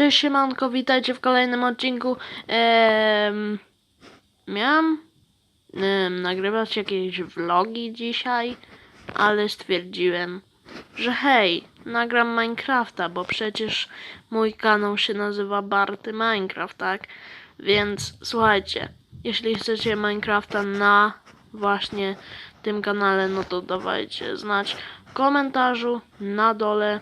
Cześć siemanko, witajcie w kolejnym odcinku. Ehm, miałam em, nagrywać jakieś vlogi dzisiaj, ale stwierdziłem, że hej, nagram Minecrafta, bo przecież mój kanał się nazywa Barty Minecraft, tak? Więc słuchajcie, jeśli chcecie Minecrafta na właśnie tym kanale, no to dawajcie znać w komentarzu na dole.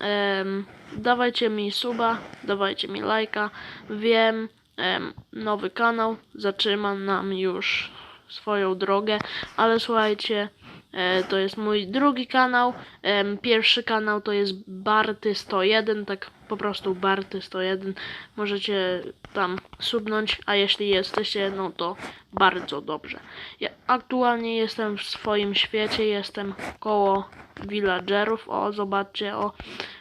Em, dawajcie mi suba, dawajcie mi lajka. Wiem, em, nowy kanał zatrzyma nam już swoją drogę, ale słuchajcie, e, to jest mój drugi kanał. Em, pierwszy kanał to jest Barty 101, tak po prostu Barty 101. Możecie tam subnąć, a jeśli jesteście, no to bardzo dobrze. Ja aktualnie jestem w swoim świecie, jestem koło villagerów. O, zobaczcie, o.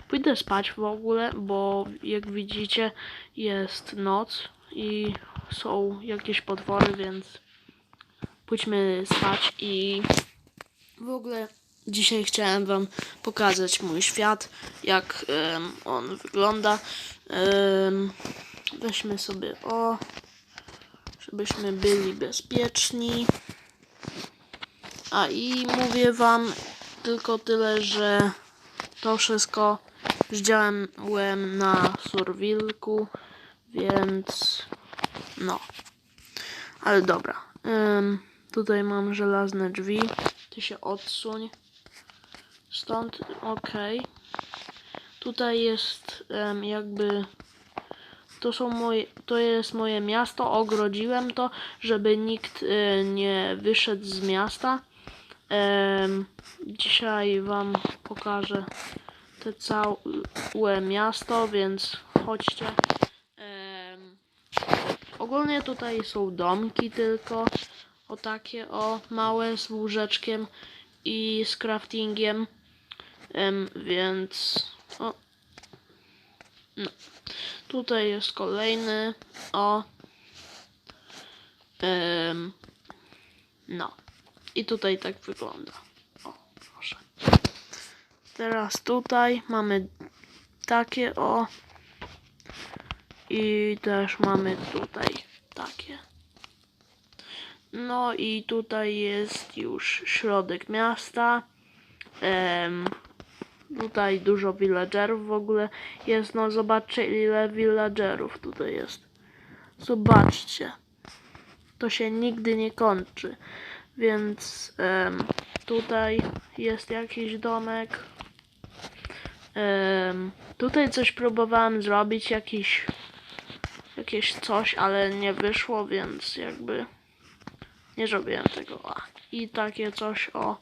Pójdę spać w ogóle, bo jak widzicie jest noc i są jakieś potwory, więc pójdźmy spać i w ogóle dzisiaj chciałem wam pokazać mój świat, jak em, on wygląda. Em, weźmy sobie o, żebyśmy byli bezpieczni. A i mówię wam tylko tyle, że to wszystko wziąłem na Surwilku, więc no. Ale dobra. Ym, tutaj mam żelazne drzwi. Ty się odsuń. Stąd, okej. Tutaj jest em, jakby to są moje, to jest moje miasto, ogrodziłem to, żeby nikt e, nie wyszedł z miasta. Em, dzisiaj wam pokażę te całe miasto, więc chodźcie. Em, ogólnie tutaj są domki tylko, o takie o, małe z łóżeczkiem i z craftingiem, więc o, no. Tutaj jest kolejny. O. No. I tutaj tak wygląda. O, proszę. Teraz tutaj mamy takie o. I też mamy tutaj takie. No i tutaj jest już środek miasta. Tutaj dużo villagerów w ogóle jest. No zobaczcie ile villagerów tutaj jest. Zobaczcie. To się nigdy nie kończy. Więc em, tutaj jest jakiś domek. Em, tutaj coś próbowałem zrobić, jakiś jakieś coś, ale nie wyszło, więc jakby nie zrobiłem tego. A, I takie coś o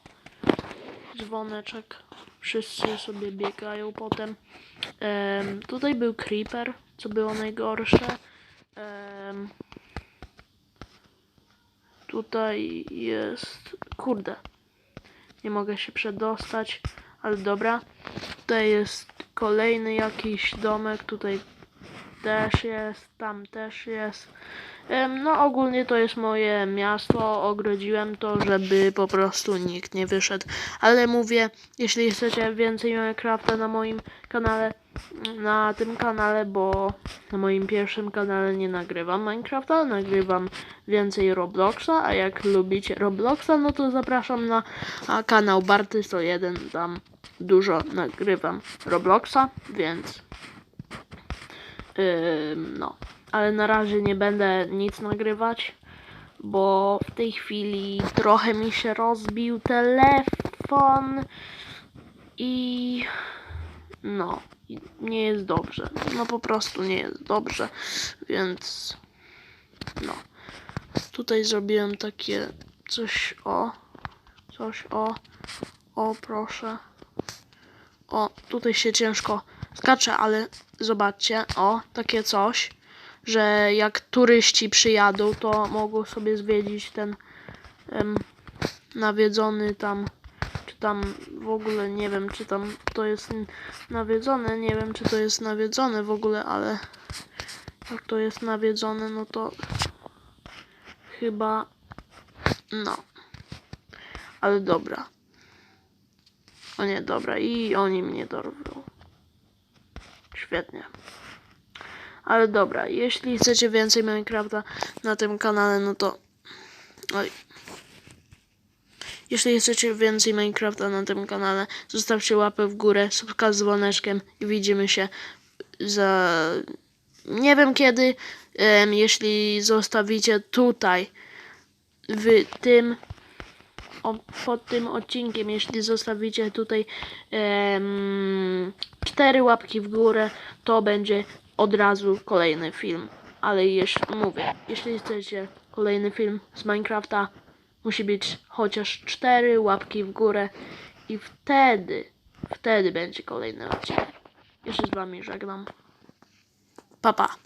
dzwoneczek. Wszyscy sobie biegają potem. Em, tutaj był creeper, co było najgorsze. Em, tutaj jest. Kurde. Nie mogę się przedostać, ale dobra. Tutaj jest kolejny jakiś domek. Tutaj też jest, tam też jest. No ogólnie to jest moje miasto, ogrodziłem to, żeby po prostu nikt nie wyszedł. Ale mówię, jeśli chcecie więcej Minecrafta na moim kanale, na tym kanale, bo na moim pierwszym kanale nie nagrywam Minecrafta, nagrywam więcej Robloxa, a jak lubicie Robloxa, no to zapraszam na kanał Barty101, tam dużo nagrywam Robloxa, więc Ym, no, ale na razie nie będę nic nagrywać, bo w tej chwili trochę mi się rozbił telefon i no, nie jest dobrze. No po prostu nie jest dobrze, więc no. Tutaj zrobiłem takie coś o, coś o, o proszę. O, tutaj się ciężko skacze, ale zobaczcie, o, takie coś, że jak turyści przyjadą, to mogą sobie zwiedzić ten em, nawiedzony tam, czy tam w ogóle, nie wiem, czy tam to jest nawiedzone, nie wiem, czy to jest nawiedzone w ogóle, ale jak to jest nawiedzone, no to chyba, no, ale dobra. O nie, dobra, i oni mnie dorwą. Świetnie. Ale dobra, jeśli chcecie więcej Minecrafta na tym kanale, no to... Oj. Jeśli chcecie więcej Minecrafta na tym kanale, zostawcie łapę w górę, subka z dzwoneczkiem i widzimy się za... Nie wiem kiedy, jeśli zostawicie tutaj, w tym pod tym odcinkiem, jeśli zostawicie tutaj em, cztery łapki w górę, to będzie od razu kolejny film. Ale jeśli mówię, jeśli chcecie kolejny film z Minecrafta, musi być chociaż cztery łapki w górę i wtedy, wtedy będzie kolejny odcinek. Jeszcze z wami żegnam. Pa pa.